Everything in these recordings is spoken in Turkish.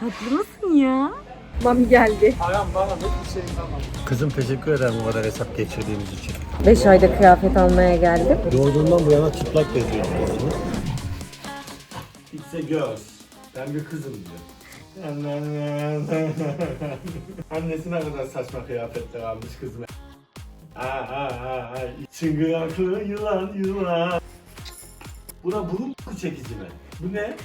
Tatlı mısın ya? Mami geldi. Kızım teşekkür ederim bu kadar hesap geçirdiğimiz için. 5 ayda kıyafet almaya geldim. Doğduğundan bu yana çıplak geziyorum. It's a girl. Ben bir kızım diyor. Annesi ne kadar saçma kıyafetler almış kızım. Çıngıraklı yılan yılan. Bu da burun çekici mi? Bu ne?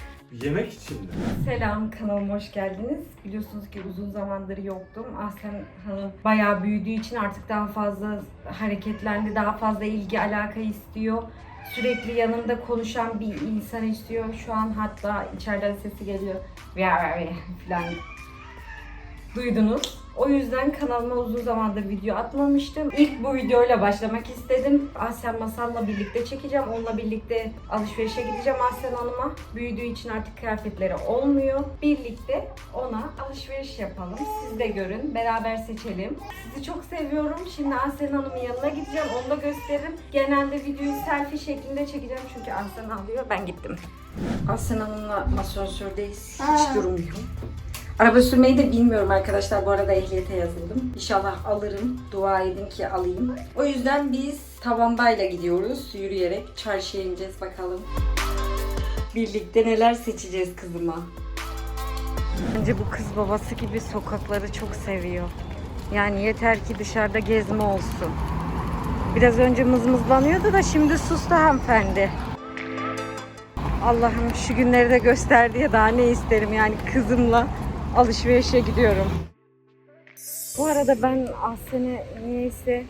Yemek için mi? Selam kanalıma hoş geldiniz. Biliyorsunuz ki uzun zamandır yoktum. Ahsen Hanım bayağı büyüdüğü için artık daha fazla hareketlendi. Daha fazla ilgi alaka istiyor. Sürekli yanında konuşan bir insan istiyor. Şu an hatta içeriden sesi geliyor. falan. Duydunuz. O yüzden kanalıma uzun zamandır video atmamıştım. İlk bu videoyla başlamak istedim. Aslen Masal'la birlikte çekeceğim. Onunla birlikte alışverişe gideceğim Aslen Hanım'a. Büyüdüğü için artık kıyafetleri olmuyor. Birlikte ona alışveriş yapalım. Siz de görün. Beraber seçelim. Sizi çok seviyorum. Şimdi Aslen Hanım'ın yanına gideceğim. Onu da gösteririm. Genelde videoyu selfie şeklinde çekeceğim. Çünkü Aslen alıyor. Ben gittim. Aslen Hanım'la asansördeyiz. Hiç durmuyor. Araba sürmeyi de bilmiyorum arkadaşlar. Bu arada ehliyete yazıldım. İnşallah alırım. Dua edin ki alayım. O yüzden biz tavanbayla gidiyoruz. Yürüyerek çarşıya ineceğiz bakalım. Birlikte neler seçeceğiz kızıma. Bence bu kız babası gibi sokakları çok seviyor. Yani yeter ki dışarıda gezme olsun. Biraz önce mızmızlanıyordu da şimdi sustu hanımefendi. Allah'ım şu günleri de göster diye daha ne isterim yani kızımla alışverişe gidiyorum. Bu arada ben Ahsen'e niyeyse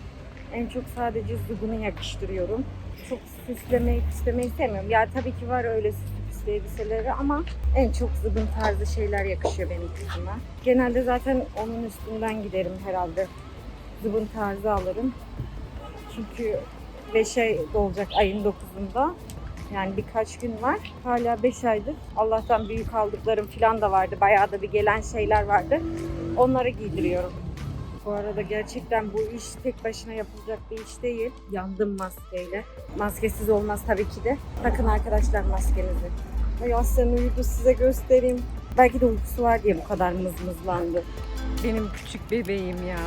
en çok sadece zıbını yakıştırıyorum. Çok süslemeyi süslemeyi sevmiyorum. Ya tabii ki var öyle süslü elbiseleri ama en çok zıbın tarzı şeyler yakışıyor benim kızıma. Genelde zaten onun üstünden giderim herhalde. Zıbın tarzı alırım. Çünkü 5 olacak ayın 9'unda. Yani birkaç gün var. Hala 5 aydır. Allah'tan büyük aldıklarım falan da vardı. Bayağı da bir gelen şeyler vardı. Onları giydiriyorum. Bu arada gerçekten bu iş tek başına yapılacak bir iş değil. Yandım maskeyle. Maskesiz olmaz tabii ki de. Takın arkadaşlar maskenizi. Ay Aslen uyudu size göstereyim. Belki de uykusu var diye bu kadar mızmızlandı. Benim küçük bebeğim ya.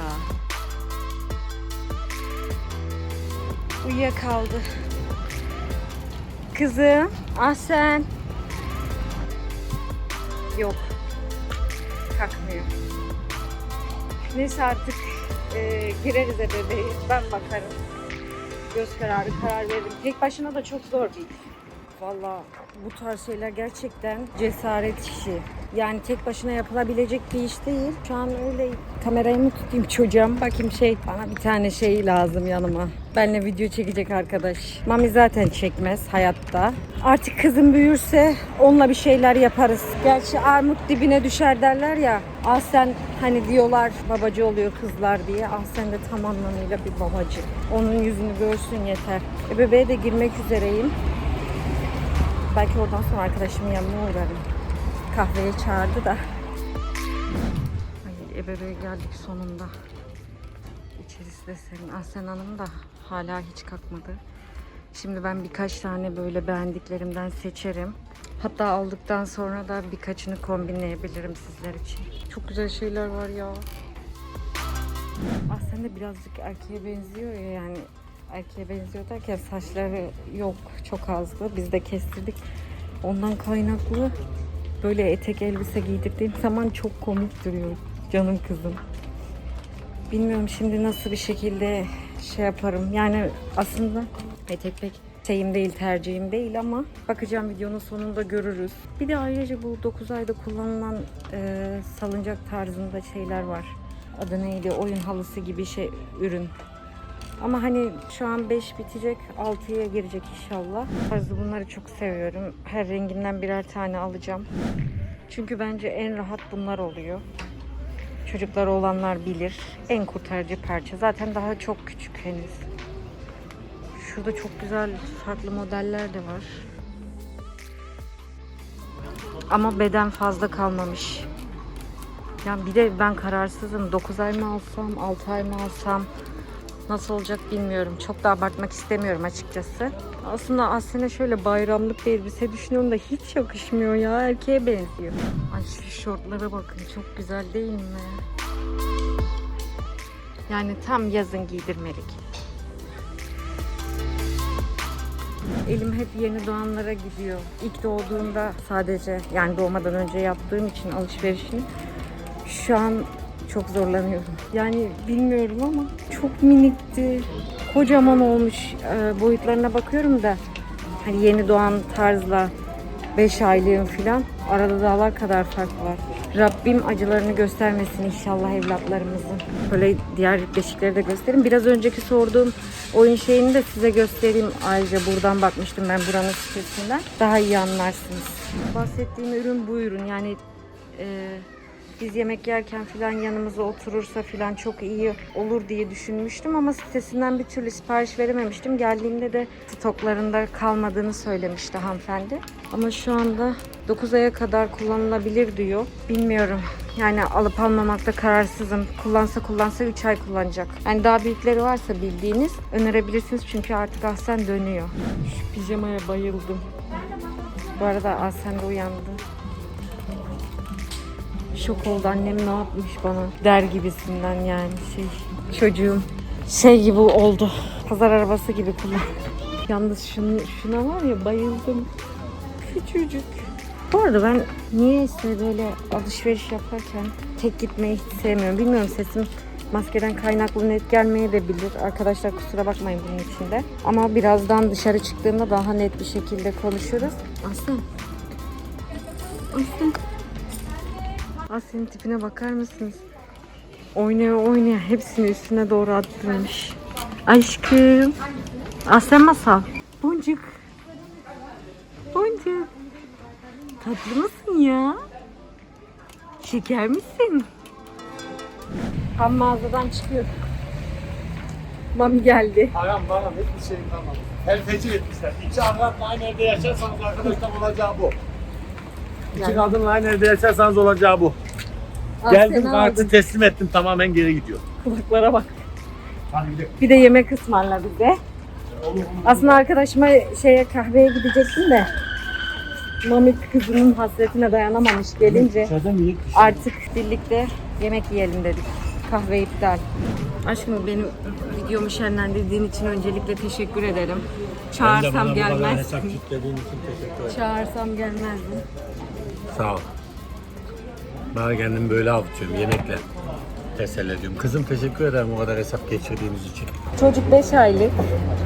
Uyuyakaldı. Kızım, Ahsen. Yok. Kalkmıyor. Neyse artık e, gireriz bebeği. Ben bakarım. Göz kararı karar veririm. Tek başına da çok zor iş. Valla bu tarz şeyler gerçekten cesaret işi. Yani tek başına yapılabilecek bir iş değil. Şu an öyle kamerayı mı tutayım çocuğum? Bakayım şey bana bir tane şey lazım yanıma. Benle video çekecek arkadaş. Mami zaten çekmez hayatta. Artık kızım büyürse onunla bir şeyler yaparız. Gerçi armut dibine düşer derler ya. Ahsen hani diyorlar babacı oluyor kızlar diye. Ahsen de tam anlamıyla bir babacı. Onun yüzünü görsün yeter. E bebeğe de girmek üzereyim. Belki oradan sonra arkadaşımın yanına uğrarım. Kahveye çağırdı da. Ay ebeveğe geldik sonunda. İçerisi de senin. Aslen Hanım da hala hiç kalkmadı. Şimdi ben birkaç tane böyle beğendiklerimden seçerim. Hatta aldıktan sonra da birkaçını kombinleyebilirim sizler için. Çok güzel şeyler var ya. Aslen de birazcık erkeğe benziyor ya yani erkeğe benziyor derken saçları yok çok azdı. Biz de kestirdik. Ondan kaynaklı böyle etek elbise giydirdiğim zaman çok komik duruyor canım kızım. Bilmiyorum şimdi nasıl bir şekilde şey yaparım. Yani aslında etek pek şeyim değil, tercihim değil ama bakacağım videonun sonunda görürüz. Bir de ayrıca bu 9 ayda kullanılan e, salıncak tarzında şeyler var. Adı neydi? Oyun halısı gibi şey ürün. Ama hani şu an 5 bitecek, 6'ya girecek inşallah. Tarzı bunları çok seviyorum. Her renginden birer tane alacağım. Çünkü bence en rahat bunlar oluyor. Çocukları olanlar bilir. En kurtarıcı parça. Zaten daha çok küçük henüz. Şurada çok güzel farklı modeller de var. Ama beden fazla kalmamış. Yani bir de ben kararsızım. 9 ay mı alsam, 6 ay mı alsam? Nasıl olacak bilmiyorum. Çok da abartmak istemiyorum açıkçası. Aslında Aslen'e şöyle bayramlık bir elbise düşünüyorum da hiç yakışmıyor ya. Erkeğe benziyor. Ay şu şortlara bakın. Çok güzel değil mi? Yani tam yazın giydirmelik. Elim hep yeni doğanlara gidiyor. İlk doğduğunda sadece yani doğmadan önce yaptığım için alışverişini şu an çok zorlanıyorum. Yani bilmiyorum ama çok minikti. Kocaman olmuş Ee, boyutlarına bakıyorum da hani yeni doğan tarzla 5 aylığın filan arada dağlar kadar fark var. Rabbim acılarını göstermesin inşallah evlatlarımızın. Böyle diğer beşikleri de göstereyim. Biraz önceki sorduğum oyun şeyini de size göstereyim. Ayrıca buradan bakmıştım ben buranın sitesinden. Daha iyi anlarsınız. Bahsettiğim ürün bu ürün. Yani e, biz yemek yerken filan yanımıza oturursa filan çok iyi olur diye düşünmüştüm ama sitesinden bir türlü sipariş verememiştim. Geldiğimde de stoklarında kalmadığını söylemişti hanımefendi. Ama şu anda 9 aya kadar kullanılabilir diyor. Bilmiyorum. Yani alıp almamakta kararsızım. Kullansa kullansa 3 ay kullanacak. Yani daha büyükleri varsa bildiğiniz önerebilirsiniz çünkü artık Ahsen dönüyor. Şu pijamaya bayıldım. Bu arada Ahsen de uyandı. Şok oldu annem ne yapmış bana der gibisinden yani şey çocuğum şey gibi oldu pazar arabası gibi kullan. Yalnız şunu, şuna var ya bayıldım. Küçücük. Bu arada ben niyeyse böyle alışveriş yaparken tek gitmeyi hiç sevmiyorum. Bilmiyorum sesim maskeden kaynaklı net gelmeye de bilir. Arkadaşlar kusura bakmayın bunun içinde. Ama birazdan dışarı çıktığımda daha net bir şekilde konuşuruz. Aslan. Aslan. Asya'nın tipine bakar mısınız? Oynaya oynaya hepsini üstüne doğru attırmış. Aşkım. Asya masal. Boncuk. Boncuk. Tatlı mısın ya? Şeker misin? Tam mağazadan çıkıyor. Mami geldi. Param param hiçbir şeyim kalmadı. Helfeci etmişler. İki avratla aynı evde yaşarsanız arkadaşlar olacağı bu. İki kadınla aynı evde yaşarsanız olacağı bu. Asya Geldim ne kartı aldın? teslim ettim tamamen geri gidiyor. Kulaklara bak. Hadi gidelim. Bir de yemek ısmarla bize. Olur, olur. Aslında arkadaşıma şeye kahveye gidecektim de Mami kızının hasretine dayanamamış gelince bir artık birlikte yemek yiyelim dedik. Kahve iptal. Aşkım benim videomu şenlendirdiğin için öncelikle teşekkür ederim. Çağırsam gelmez. Hesap kitlediğin için teşekkür ederim. Çağırsam gelmezdim. Sağ ol. Ben kendimi böyle avutuyorum yemekle. Teselli ediyorum. Kızım teşekkür ederim o kadar hesap geçirdiğiniz için. Çocuk 5 aylık.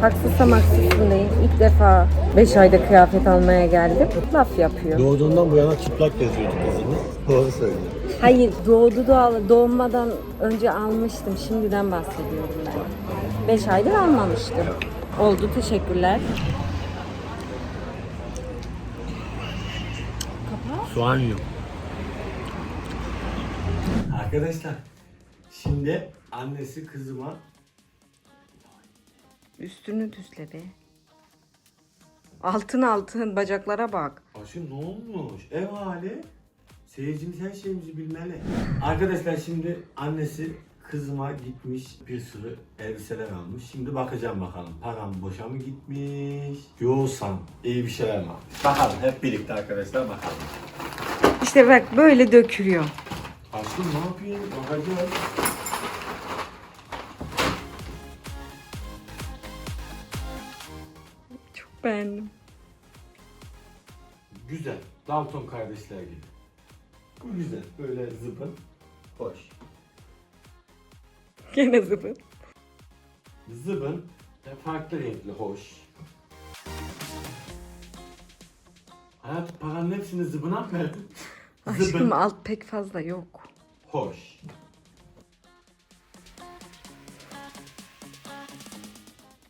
Haksızsam haksızsın değil. İlk defa 5 ayda kıyafet almaya geldim. Laf yapıyor. Doğduğundan bu yana çıplak geziyordu kızımız. Doğru söylüyor. Hayır doğdu doğal doğmadan önce almıştım. Şimdiden bahsediyorum ben. 5 aydır almamıştım. Oldu teşekkürler. Soğan yiyorum. Arkadaşlar şimdi annesi kızıma Üstünü düzle be. Altın altın bacaklara bak. Aşı ne olmuş? Ev hali. Seyircimiz her şeyimizi bilmeli. Arkadaşlar şimdi annesi kızıma gitmiş bir sürü elbiseler almış. Şimdi bakacağım bakalım. Param boşa mı gitmiş? Yoksa iyi bir şeyler mi almış? Bakalım hep birlikte arkadaşlar bakalım. İşte bak böyle dökülüyor. Aşkım ne yapayım? Bakacağız. Çok beğendim. Güzel. Dalton kardeşler gibi. Bu güzel. Böyle zıbın. Hoş. Gene zıbın. Zıbın ve farklı renkli hoş. Hayat paranın hepsini zıbına mı verdin? Aşkım alt pek fazla yok. Hoş.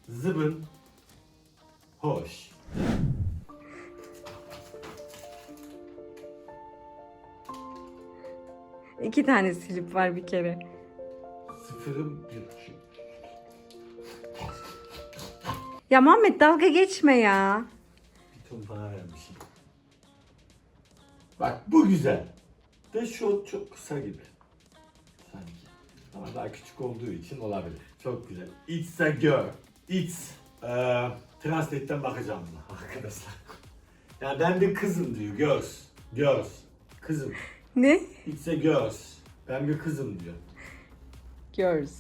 Zıbın. Hoş. İki tane silip var bir kere. Sıfırım bir. Ya Muhammed dalga geçme ya. Bir ton para vermişim. Bak bu güzel. De şu çok kısa gibi. Sanki. Ama daha küçük olduğu için olabilir. Çok güzel. It's a girl. It's eee Translate'ten bakacağım buna arkadaşlar. Yani ben bir kızım diyor. Girls. Girls. Kızım. Ne? It's a girls. Ben bir kızım diyor. Girls.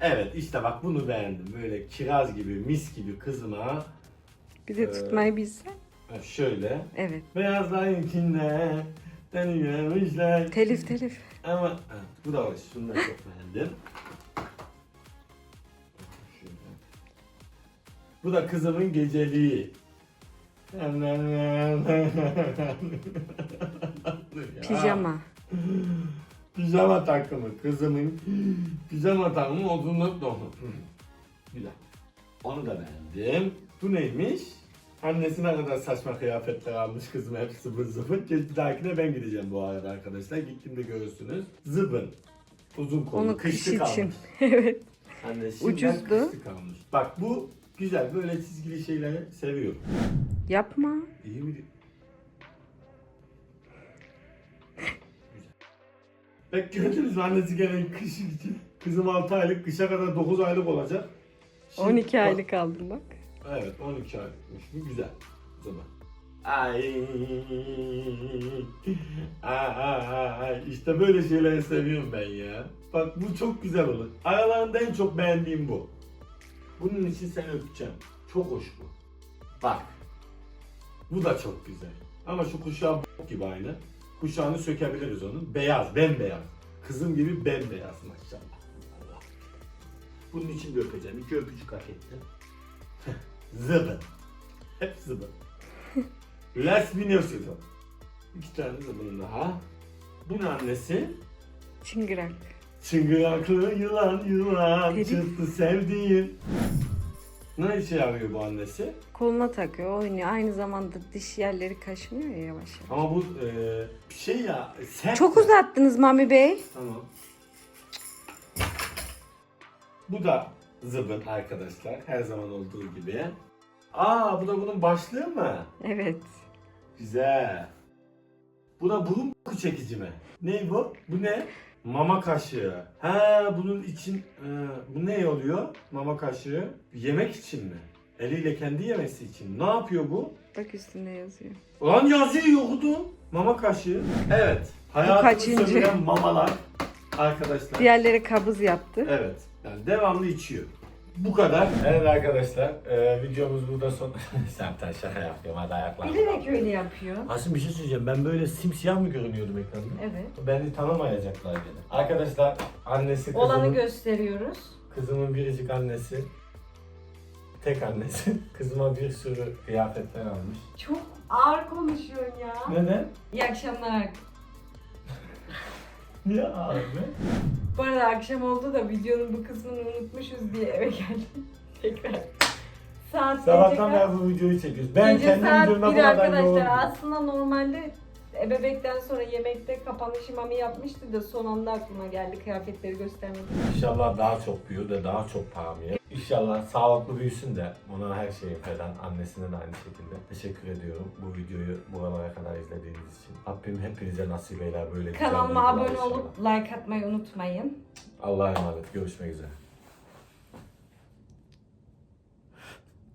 Evet işte bak bunu beğendim. Böyle kiraz gibi, mis gibi kızıma Bir de Ee, tutmayı bilsen. şöyle Evet. beyazların içinde deniyormuşlar. Telif telif. Ama ha, bu da hoş. Şunu da çok beğendim. Şöyle. Bu da kızımın geceliği. Pijama. Pijama takımı. Kızımın pijama takımı odunluk dolu. Hı. Güzel. Onu da beğendim. Bu neymiş? Annesi ne kadar saçma kıyafetler almış kızım hep zıbın zıbın. Bir dahakine ben gideceğim bu arada arkadaşlar. Gittiğimde görürsünüz. Zıbın. Uzun kollu. Onu kış için. almış. evet. Annesi şimdiden Ucuzdu. kışlık almış. Bak bu güzel. Böyle çizgili şeyleri seviyorum. Yapma. İyi mi? Bak gördünüz mü annesi gene kış için. Kızım 6 aylık, kışa kadar 9 aylık olacak. Şimdi 12 bak- aylık aldım bak. Evet 12 aylıkmış. Bu güzel. O zaman. Ay. Ay, ay, ay. İşte böyle şeyleri seviyorum ben ya. Bak bu çok güzel olur. Aralarında en çok beğendiğim bu. Bunun için seni öpeceğim. Çok hoş bu. Bak. Bu da çok güzel. Ama şu kuşağı bok gibi aynı. Kuşağını sökebiliriz onun. Beyaz, bembeyaz. Kızım gibi bembeyaz maşallah. Allah. Bunun için de öpeceğim. İki öpücük hak etti. Zıbın. Hep zıbın. Las Minosido. İki tane zıbın daha. Bunun annesi Çıngırak. çıngıraklı yılan yılan Peri. çıktı sevdiğim. Ne işe yarıyor bu annesi? Koluna takıyor, oynuyor. Aynı zamanda diş yerleri kaşınıyor ya yavaş yavaş. Ama bu e, bir şey ya sert. Çok ya. uzattınız Mami Bey. Tamam. Bu da zıbın arkadaşlar. Her zaman olduğu gibi. Aa bu da bunun başlığı mı? Evet. Güzel. Bu da burun koku çekici mi? Ne bu? Bu ne? Mama kaşığı. Ha bunun için e, bu ne oluyor? Mama kaşığı. Yemek için mi? Eliyle kendi yemesi için. Ne yapıyor bu? Bak üstünde yazıyor. Ulan yazıyor yoktu. Mama kaşığı. Evet. Hayatımı kaçıncı? sömüren mamalar. Arkadaşlar. Diğerleri kabız yaptı. Evet. Yani devamlı içiyor. Bu kadar. Evet arkadaşlar. E, videomuz burada son. Sen şaka yapıyorum hadi ayaklarım. Bilerek öyle yapıyor. Aslında bir şey söyleyeceğim. Ben böyle simsiyah mı görünüyordum ekranda? Evet. Beni tanımayacaklar gene. Arkadaşlar annesi kızımın, Olanı gösteriyoruz. kızımın biricik annesi. Tek annesi. Kızıma bir sürü kıyafetler almış. Çok ağır konuşuyorsun ya. Neden? İyi akşamlar. Niye abi? Bu arada akşam oldu da videonun bu kısmını unutmuşuz diye eve geldim. Tekrar. Saat Sabahtan beri bu videoyu çekiyoruz. Ben Gece kendi saat videomda bu 1 kadar arkadaşlar. yoğun. Aslında normalde ebebekten sonra yemekte kapanışı mami yapmıştı da son anda aklıma geldi kıyafetleri göstermek. İnşallah daha çok büyür de daha çok pahalı yer. İnşallah sağlıklı büyüsün de ona her şeyi veren annesine de aynı şekilde. Teşekkür ediyorum bu videoyu buralara kadar izlediğiniz için. Rabbim hepinize nasip eyler böyle güzel Kanalıma videolar abone inşallah. olup like atmayı unutmayın. Allah'a emanet. Görüşmek üzere.